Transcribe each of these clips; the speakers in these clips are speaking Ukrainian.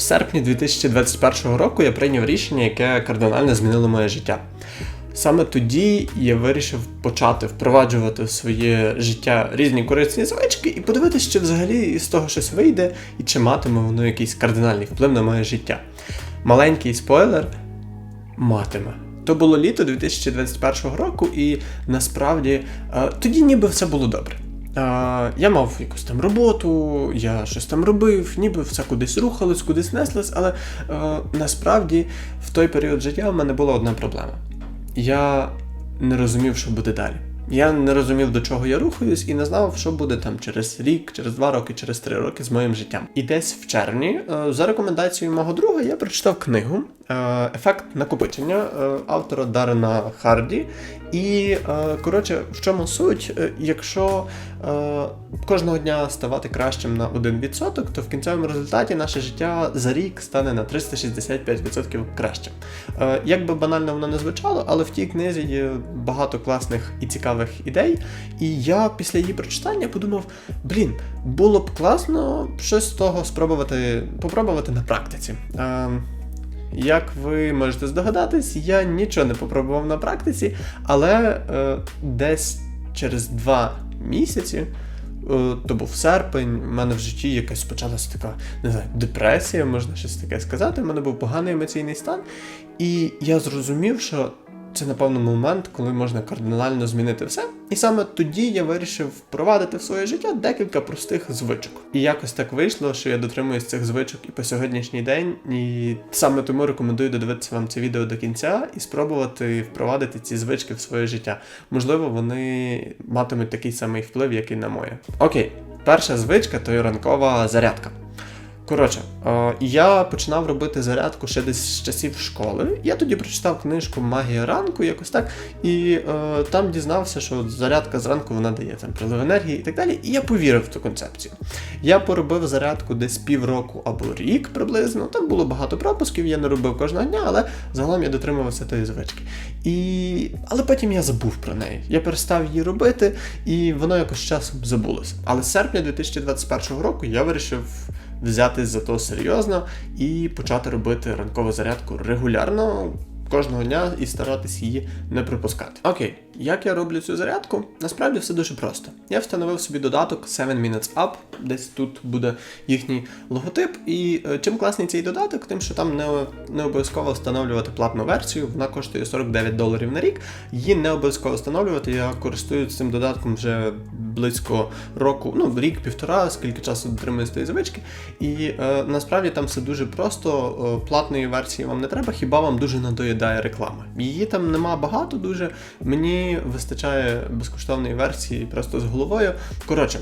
В серпні 2021 року я прийняв рішення, яке кардинально змінило моє життя. Саме тоді я вирішив почати впроваджувати в своє життя різні корисні звички і подивитися, чи взагалі з того щось вийде, і чи матиме воно якийсь кардинальний вплив на моє життя. Маленький спойлер матиме. То було літо 2021 року, і насправді е, тоді ніби все було добре. Я мав якусь там роботу, я щось там робив, ніби все кудись рухалось, кудись неслось, але е, насправді в той період життя в мене була одна проблема. Я не розумів, що буде далі. Я не розумів, до чого я рухаюсь, і не знав, що буде там через рік, через два роки, через три роки з моїм життям. І десь в червні, е, за рекомендацією мого друга, я прочитав книгу Ефект накопичення е, автора Дарена Харді. І е, коротше, в чому суть? Е, Якщо е, кожного дня ставати кращим на 1%, то в кінцевому результаті наше життя за рік стане на 365% кращим. Е, Як би банально воно не звучало, але в тій книзі є багато класних і цікавих ідей. І я після її прочитання подумав: блін, було б класно щось з того спробувати попробувати на практиці. Як ви можете здогадатись, я нічого не попробував на практиці, але е, десь через два місяці, е, то був серпень, в мене в житті якась почалася така, не знаю, депресія, можна щось таке сказати. У мене був поганий емоційний стан, і я зрозумів, що це, напевно, момент, коли можна кардинально змінити все. І саме тоді я вирішив впровадити в своє життя декілька простих звичок. І якось так вийшло, що я дотримуюсь цих звичок і по сьогоднішній день. І саме тому рекомендую додивитися вам це відео до кінця і спробувати впровадити ці звички в своє життя. Можливо, вони матимуть такий самий вплив, як і на моє. Окей, перша звичка то є ранкова зарядка. Коротше, е, я починав робити зарядку ще десь з часів школи. Я тоді прочитав книжку Магія ранку, якось так, і е, там дізнався, що зарядка зранку вона дає там прилив енергії і так далі. І я повірив в цю концепцію. Я поробив зарядку десь півроку або рік приблизно. Там було багато пропусків, я не робив кожного дня, але загалом я дотримувався тої звички. І... Але потім я забув про неї. Я перестав її робити, і воно якось часом забулося. Але з серпня 2021 року я вирішив взятись за то серйозно і почати робити ранкову зарядку регулярно. Кожного дня і старатись її не пропускати. Окей, як я роблю цю зарядку? Насправді все дуже просто. Я встановив собі додаток 7 Minutes Up, десь тут буде їхній логотип. І е, чим класний цей додаток, тим, що там не, не обов'язково встановлювати платну версію, вона коштує 49 доларів на рік. Її не обов'язково встановлювати. Я користуюсь цим додатком вже близько року, ну рік-півтора, скільки часу дотримуюсь тієї звички. І е, насправді там все дуже просто. Е, платної версії вам не треба, хіба вам дуже надоїдає реклама. Її там нема багато дуже. Мені вистачає безкоштовної версії просто з головою. Коротше,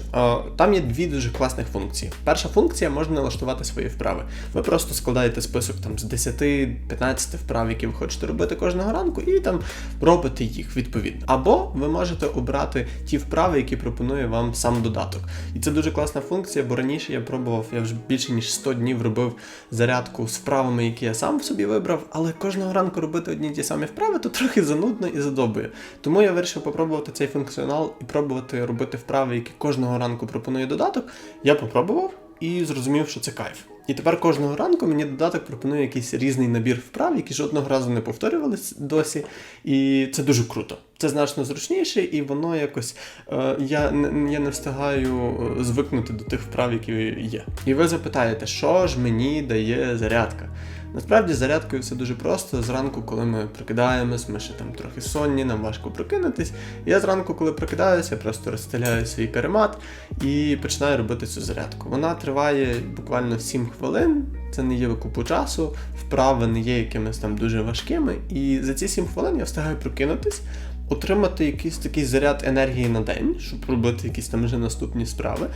там є дві дуже класних функції. Перша функція можна налаштувати свої вправи. Ви просто складаєте список там з 10-15 вправ, які ви хочете робити кожного ранку, і там робите їх відповідно. Або ви можете обрати ті вправи, які пропонує вам сам додаток. І це дуже класна функція, бо раніше я пробував, я вже більше ніж 100 днів робив зарядку з вправами, які я сам собі вибрав, але кожного ранку робити одні ті самі вправи, то трохи занудно і задобує. Тому я вирішив попробувати цей функціонал і пробувати робити вправи, які кожного ранку пропонує додаток. Я попробував і зрозумів, що це кайф. І тепер кожного ранку мені додаток пропонує якийсь різний набір вправ, які жодного разу не повторювались досі. І це дуже круто. Це значно зручніше, і воно якось е, я, я не встигаю е, звикнути до тих вправ, які є. І ви запитаєте, що ж мені дає зарядка? Насправді зарядкою все дуже просто. Зранку, коли ми прокидаємось, ми ще там трохи сонні, нам важко прокинутись. Я зранку, коли прокидаюся, просто розстеляю свій каремат і починаю робити цю зарядку. Вона триває буквально 7 хвилин. Це не є купу часу, вправи не є якимись там дуже важкими. І за ці 7 хвилин я встигаю прокинутись, отримати якийсь такий заряд енергії на день, щоб робити якісь там вже наступні справи.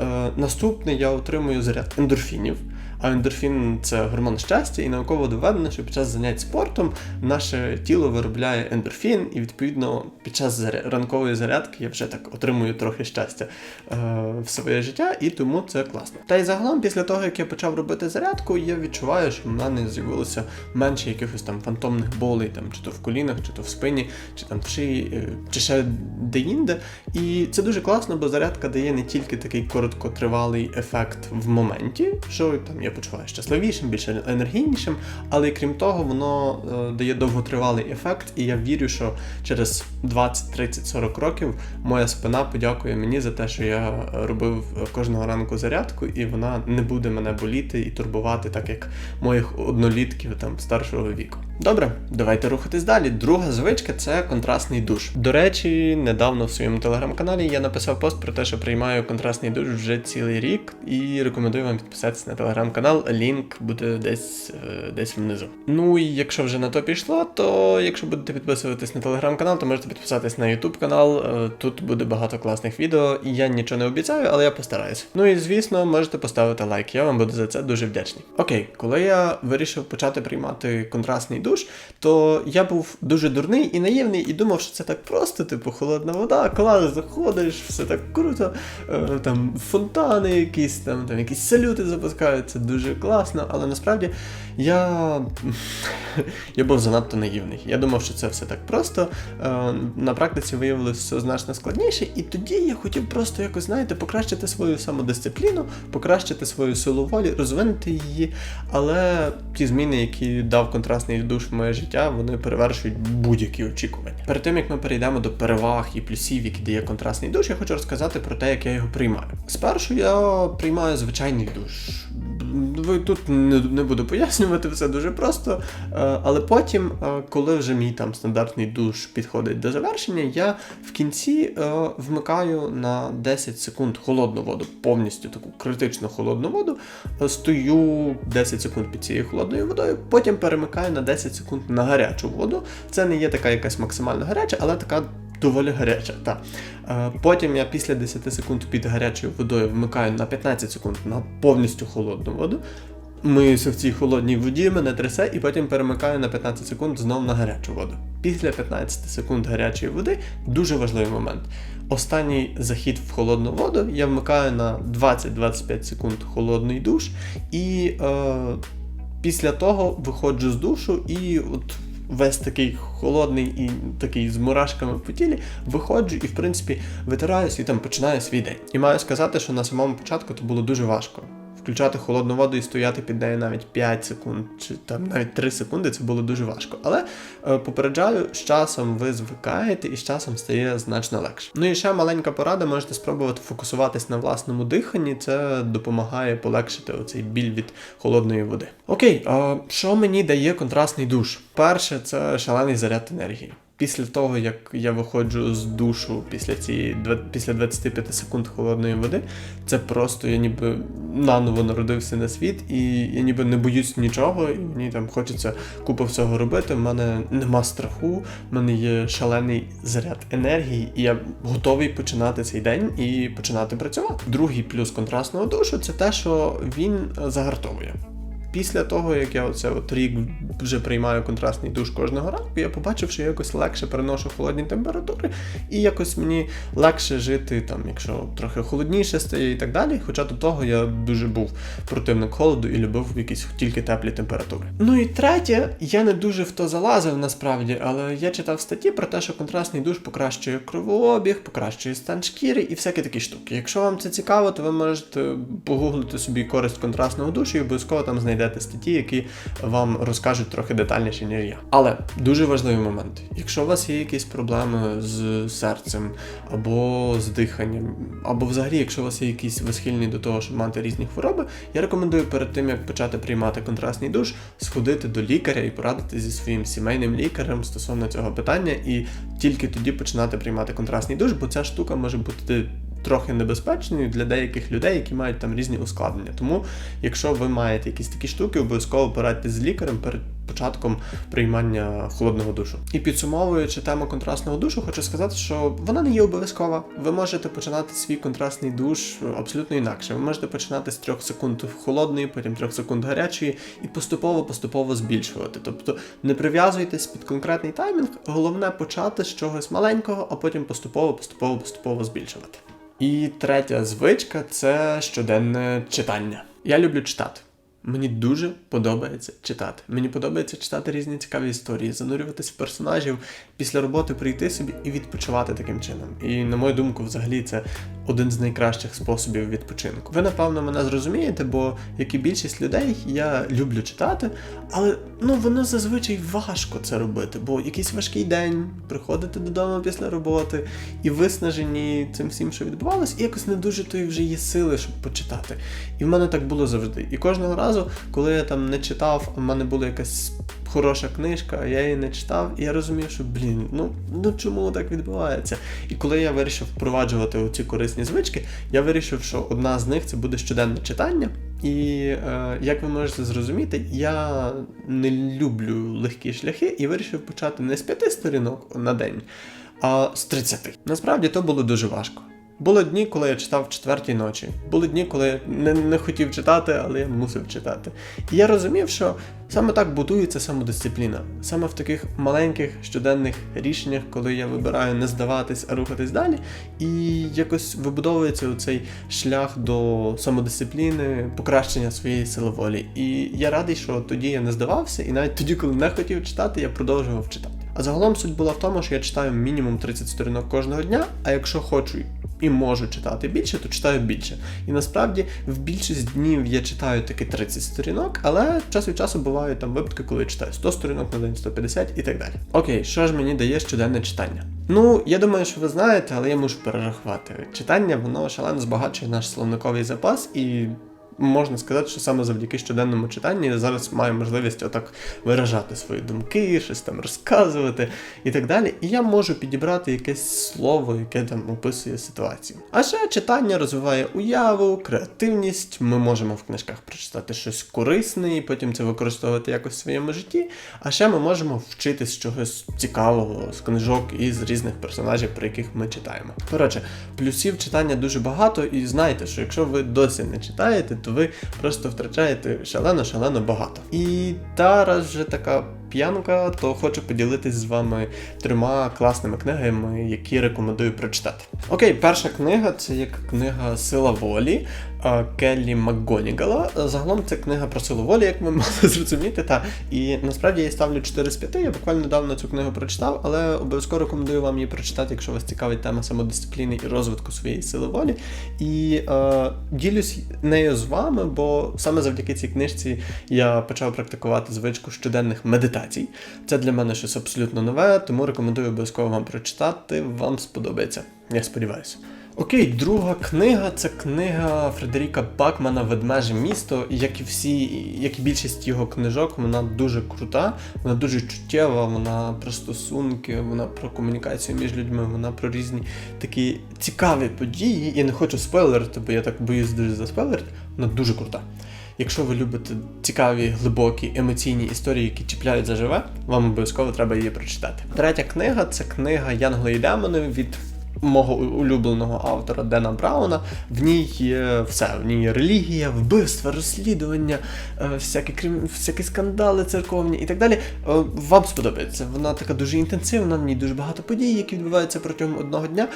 Е, наступний я отримую заряд ендорфінів. А ендорфін це гормон щастя, і науково доведено, що під час занять спортом наше тіло виробляє ендорфін, і відповідно під час ранкової зарядки я вже так отримую трохи щастя е, в своє життя, і тому це класно. Та й загалом, після того як я почав робити зарядку, я відчуваю, що в мене з'явилося менше якихось там фантомних болей, там чи то в колінах, чи то в спині, чи там в шиї, е, чи ще де-інде. І це дуже класно, бо зарядка дає не тільки такий короткотривалий ефект в моменті, що там я я почуваю щасливішим, більш енергійнішим, але крім того, воно е, дає довготривалий ефект, і я вірю, що через 20, 30, 40 років моя спина подякує мені за те, що я робив кожного ранку зарядку, і вона не буде мене боліти і турбувати, так як моїх однолітків там старшого віку. Добре, давайте рухатись далі. Друга звичка це контрастний душ. До речі, недавно в своєму телеграм-каналі я написав пост про те, що приймаю контрастний душ вже цілий рік, і рекомендую вам підписатися на телеграм-канал. Лінк буде десь е, десь внизу. Ну і якщо вже на то пішло, то якщо будете підписуватись на телеграм-канал, то можете підписатись на YouTube канал. Е, Тут буде багато класних відео, і я нічого не обіцяю, але я постараюсь. Ну і звісно, можете поставити лайк. Я вам буду за це дуже вдячний. Окей, коли я вирішив почати приймати контрастний душ, то я був дуже дурний і наївний, і думав, що це так просто, типу, холодна вода, клас, заходиш, все так круто, е, там фонтани якісь, там, там якісь салюти запускаються, дуже класно, але насправді я я був занадто наївний. Я думав, що це все так просто. Е, На практиці виявилося все значно складніше, і тоді я хотів просто якось, знаєте, покращити свою самодисципліну, покращити свою силу волі, розвинути її. Але ті зміни, які дав контрастний душ в моє життя, вони перевершують будь-які очікування. Перед тим як ми перейдемо до переваг і плюсів, які дає контрастний душ, я хочу розказати про те, як я його приймаю. Спершу я приймаю звичайний душ. Тут не, буду пояснювати все дуже просто. Е, Але потім, е, коли вже мій там стандартний душ підходить до завершення, я в кінці е, вмикаю на 10 секунд холодну воду, повністю таку критично холодну воду. Стою 10 секунд під цією холодною водою, потім перемикаю на 10 секунд на гарячу воду. Це не є така якась максимально гаряча, але така. Доволі гаряча, так. Е, Потім я після 10 секунд під гарячою водою вмикаю на 15 секунд на повністю холодну воду. Миюся в цій холодній воді, мене трясе, і потім перемикаю на 15 секунд знову на гарячу воду. Після 15 секунд гарячої води дуже важливий момент. Останній захід в холодну воду я вмикаю на 20-25 секунд холодний душ, і е, після того виходжу з душу і от весь такий холодний і такий з мурашками по тілі, виходжу і, в принципі, витираюсь і там починаю свій день. І маю сказати, що на самому початку це було дуже важко. Включати холодну воду і стояти під нею навіть 5 секунд, чи там навіть 3 секунди це було дуже важко. Але е, попереджаю, з часом ви звикаєте і з часом стає значно легше. Ну і ще маленька порада, можете спробувати фокусуватись на власному диханні. Це допомагає полегшити оцей біль від холодної води. Окей, а що мені дає контрастний душ? Перше, це шалений заряд енергії. Після того, як я виходжу з душу після цієї після 25 секунд холодної води, це просто я ніби наново народився на світ, і я ніби не боюсь нічого, і мені там хочеться купу всього робити. У мене нема страху, в мене є шалений заряд енергії, і я готовий починати цей день і починати працювати. Другий плюс контрастного душу це те, що він загартовує. Після того, як я оце от рік вже приймаю контрастний душ кожного ранку, я побачив, що я якось легше переношу холодні температури, і якось мені легше жити, там, якщо трохи холодніше стає і так далі. Хоча до того я дуже був противник холоду і любив якісь тільки теплі температури. Ну і третє, я не дуже в то залазив насправді, але я читав статті про те, що контрастний душ покращує кровообіг, покращує стан шкіри і всякі такі штуки. Якщо вам це цікаво, то ви можете погуглити собі користь контрастного душу і обов'язково там знайдете знайдете статті, які вам розкажуть трохи детальніше, ніж я. Але дуже важливий момент: якщо у вас є якісь проблеми з серцем або з диханням, або взагалі, якщо у вас є якісь ви схильні до того, щоб мати різні хвороби, я рекомендую перед тим, як почати приймати контрастний душ, сходити до лікаря і порадити зі своїм сімейним лікарем стосовно цього питання, і тільки тоді починати приймати контрастний душ, бо ця штука може бути трохи небезпечною для деяких людей, які мають там різні ускладнення. Тому, якщо ви маєте якісь такі штуки, обов'язково порадьтесь з лікарем перед початком приймання холодного душу. І підсумовуючи тему контрастного душу, хочу сказати, що вона не є обов'язкова. Ви можете починати свій контрастний душ абсолютно інакше. Ви можете починати з трьох секунд холодної, потім трьох секунд гарячої, і поступово-поступово збільшувати. Тобто не прив'язуйтесь під конкретний таймінг, головне почати з чогось маленького, а потім поступово-поступово-поступово збільшувати. І третя звичка це щоденне читання. Я люблю читати. Мені дуже подобається читати. Мені подобається читати різні цікаві історії, занурюватись в персонажів, після роботи прийти собі і відпочивати таким чином. І на мою думку, взагалі, це один з найкращих способів відпочинку. Ви напевно мене зрозумієте, бо як і більшість людей, я люблю читати, але ну воно зазвичай важко це робити, бо якийсь важкий день, приходите додому після роботи і виснажені цим всім, що відбувалось, і якось не дуже тої вже є сили, щоб почитати. І в мене так було завжди. І кожного разу, коли я там не читав, у мене була якась хороша книжка, я її не читав, і я розумів, що блін, ну ну чому так відбувається? І коли я вирішив впроваджувати ці корисні звички, я вирішив, що одна з них це буде щоденне читання. І е, як ви можете зрозуміти, я не люблю легкі шляхи і вирішив почати не з п'яти сторінок на день, а з 30. Насправді то було дуже важко. Були дні, коли я читав четвертій ночі. Були дні, коли я не, не хотів читати, але я мусив читати. І я розумів, що саме так будується самодисципліна. Саме в таких маленьких щоденних рішеннях, коли я вибираю не здаватись, а рухатись далі, і якось вибудовується цей шлях до самодисципліни, покращення своєї сили волі. І я радий, що тоді я не здавався, і навіть тоді, коли не хотів читати, я продовжував читати. А загалом суть була в тому, що я читаю мінімум 30 сторінок кожного дня, а якщо хочу і можу читати більше, то читаю більше. І насправді в більшість днів я читаю таки 30 сторінок, але час від часу бувають там випадки, коли я читаю 100 сторінок на день, 150 і так далі. Окей, що ж мені дає щоденне читання? Ну, я думаю, що ви знаєте, але я мушу перерахувати. Читання, воно шалено збагачує наш словниковий запас і можна сказати, що саме завдяки щоденному читанню я зараз маю можливість отак виражати свої думки, щось там розказувати і так далі. І я можу підібрати якесь слово, яке там описує ситуацію. А ще читання розвиває уяву, креативність. Ми можемо в книжках прочитати щось корисне і потім це використовувати якось в своєму житті. А ще ми можемо вчитись чогось цікавого з книжок і з різних персонажів, про яких ми читаємо. Коротше, плюсів читання дуже багато, і знайте, що якщо ви досі не читаєте, то ви просто втрачаєте шалено-шалено багато. І зараз вже така п'янка, то хочу поділитись з вами трьома класними книгами, які рекомендую прочитати. Окей, перша книга це як книга Сила волі е, Келлі МакГонігала. Загалом це книга про силу волі, як ви могли зрозуміти. Та і насправді я їй ставлю 4 з 5. Я буквально недавно цю книгу прочитав, але обов'язково рекомендую вам її прочитати, якщо вас цікавить тема самодисципліни і розвитку своєї сили волі. І е, ділюсь нею з вами, бо саме завдяки цій книжці я почав практикувати звичку щоденних медитацій. Це для мене щось абсолютно нове, тому рекомендую обов'язково вам прочитати. Вам сподобається. Я сподіваюся. Окей, друга книга це книга Фредеріка Бакмана Ведмеже місто. Як і всі, як і більшість його книжок, вона дуже крута, вона дуже чуттєва, вона про стосунки, вона про комунікацію між людьми, вона про різні такі цікаві події. Я не хочу спойлерити, бо я так боюсь дуже заспойлерити. Вона дуже крута. Якщо ви любите цікаві, глибокі, емоційні історії, які чіпляють заживе, вам обов'язково треба її прочитати. Третя книга це книга Янгли і Демони від мого улюбленого автора Дена Брауна. В ній є все. В ній є релігія, вбивства, розслідування, е, всякі крім всякі скандали церковні і так далі. Е, Вам сподобається. Вона така дуже інтенсивна, в ній дуже багато подій, які відбуваються протягом одного дня.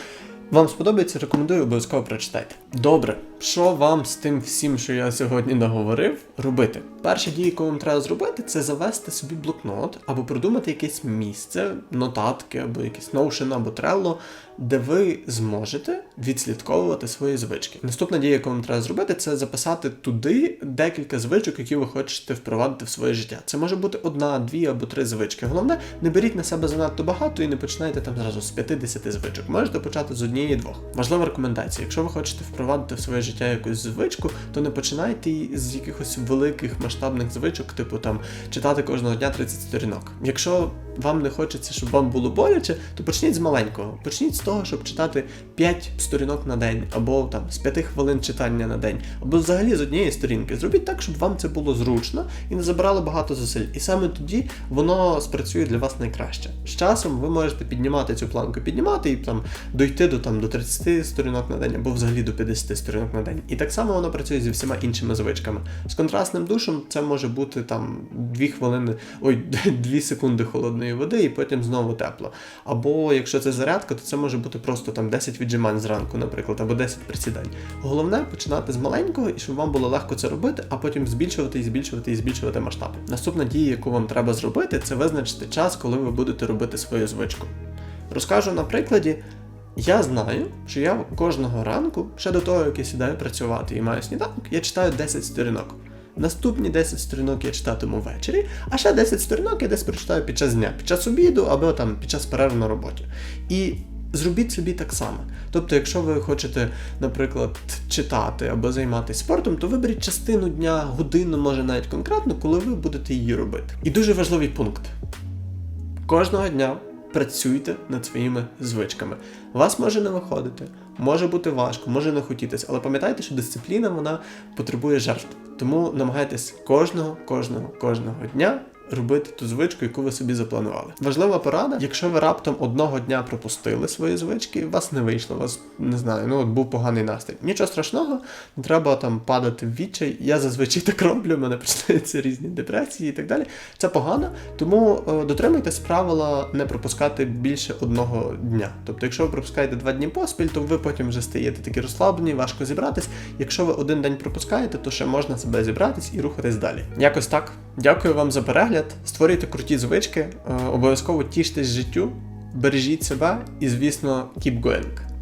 Вам сподобається, рекомендую обов'язково прочитайте. Добре, що вам з тим всім, що я сьогодні наговорив, робити? Перша дія, яку вам треба зробити, це завести собі блокнот або придумати якесь місце, нотатки, або якийсь Notion, або Trello, де ви зможете відслідковувати свої звички. Наступна дія, яку вам треба зробити, це записати туди декілька звичок, які ви хочете впровадити в своє життя. Це може бути одна, дві або три звички. Головне, не беріть на себе занадто багато і не починайте там зразу з 50 звичок. Можете почати з однієї-двох. Важлива рекомендація: якщо ви хочете впровадити в своє життя якусь звичку, то не починайте з якихось великих масштабних звичок, типу там читати кожного дня 30 сторінок. Якщо вам не хочеться, щоб вам було боляче, то почніть з маленького. Почніть з того, щоб читати 5 сторінок на день, або там з 5 хвилин читання на день, або взагалі з однієї сторінки. Зробіть так, щоб вам це було зручно і не забирало багато зусиль. І саме тоді воно спрацює для вас найкраще. З часом ви можете піднімати цю планку, піднімати і там дойти до там до 30 сторінок на день, або взагалі до 50 сторінок на день. І так само воно працює зі всіма іншими звичками. З контрастним душем це може бути там 2 хвилини, ой, 2 секунди холодної води і потім знову тепло. Або якщо це зарядка, то це може бути просто там 10 віджимань зранку, наприклад, або 10 присідань. Головне починати з маленького і щоб вам було легко це робити, а потім збільшувати і збільшувати і збільшувати масштаб. Наступна дія, яку вам треба зробити, це визначити час, коли ви будете робити свою звичку. Розкажу на прикладі. Я знаю, що я кожного ранку, ще до того, як я сідаю працювати і маю сніданок, я читаю 10 сторінок. Наступні 10 сторінок я читатиму ввечері, а ще 10 сторінок я десь прочитаю під час дня, під час обіду або там під час перерв на роботі. І зробіть собі так само. Тобто, якщо ви хочете, наприклад, читати або займатися спортом, то виберіть частину дня, годину, може навіть конкретно, коли ви будете її робити. І дуже важливий пункт. Кожного дня працюйте над своїми звичками. Вас може не виходити, може бути важко, може не хотітись, але пам'ятайте, що дисципліна вона потребує жертв. Тому намагайтесь кожного, кожного, кожного дня робити ту звичку, яку ви собі запланували. Важлива порада, якщо ви раптом одного дня пропустили свої звички, і вас не вийшло, вас не знаю, ну от був поганий настрій. Нічого страшного, не треба там падати в відчай. Я зазвичай так роблю, в мене починаються різні депресії і так далі. Це погано, тому е, дотримуйтесь правила не пропускати більше одного дня. Тобто, якщо ви пропускаєте два дні поспіль, то ви потім вже стаєте такі розслаблені, важко зібратись. Якщо ви один день пропускаєте, то ще можна себе зібратись і рухатись далі. Якось так. Дякую вам за перегляд. Створюйте круті звички, е, обов'язково тіштесь життю, бережіть себе і, звісно, keep going.